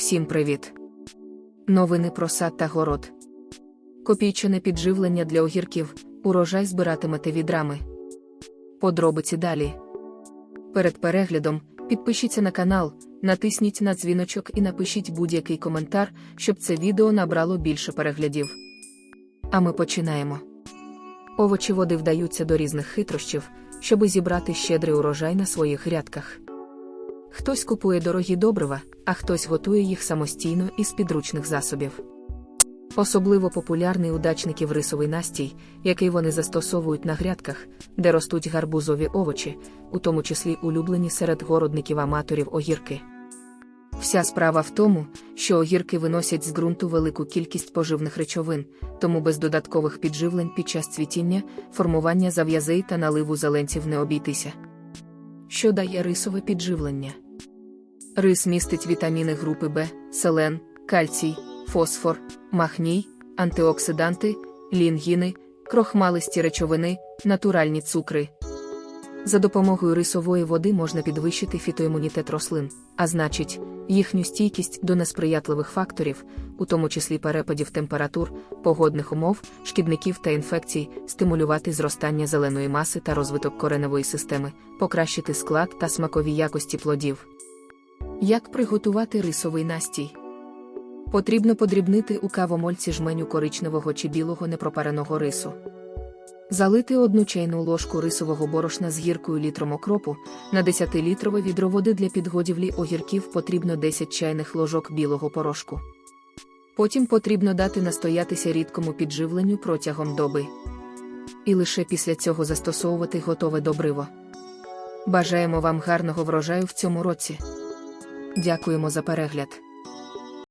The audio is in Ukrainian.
Всім привіт! Новини про сад та город. Копійчане підживлення для огірків. Урожай збиратимете відрами. Подробиці далі. Перед переглядом підпишіться на канал, натисніть на дзвіночок і напишіть будь-який коментар, щоб це відео набрало більше переглядів. А ми починаємо. Овочеводи вдаються до різних хитрощів, щоби зібрати щедрий урожай на своїх грядках. Хтось купує дорогі добрива, а хтось готує їх самостійно із підручних засобів. Особливо популярний у дачників рисовий настій, який вони застосовують на грядках, де ростуть гарбузові овочі, у тому числі улюблені серед городників-аматорів огірки. Вся справа в тому, що огірки виносять з ґрунту велику кількість поживних речовин, тому без додаткових підживлень під час цвітіння, формування зав'язей та наливу зеленців не обійтися. Що дає рисове підживлення? Рис містить вітаміни групи В, селен, кальцій, фосфор, магній, антиоксиданти, лінгіни, крохмалисті речовини, натуральні цукри. За допомогою рисової води можна підвищити фітоімунітет рослин, а значить, їхню стійкість до несприятливих факторів, у тому числі перепадів температур, погодних умов, шкідників та інфекцій, стимулювати зростання зеленої маси та розвиток кореневої системи, покращити склад та смакові якості плодів. Як приготувати рисовий настій? Потрібно подрібнити у кавомольці жменю коричневого чи білого непропареного рису. Залити одну чайну ложку рисового борошна з гіркою літром окропу, на 10-літрове відро води для підгодівлі огірків потрібно 10 чайних ложок білого порошку. Потім потрібно дати настоятися рідкому підживленню протягом доби. І лише після цього застосовувати готове добриво. Бажаємо вам гарного врожаю в цьому році. Дякуємо за перегляд.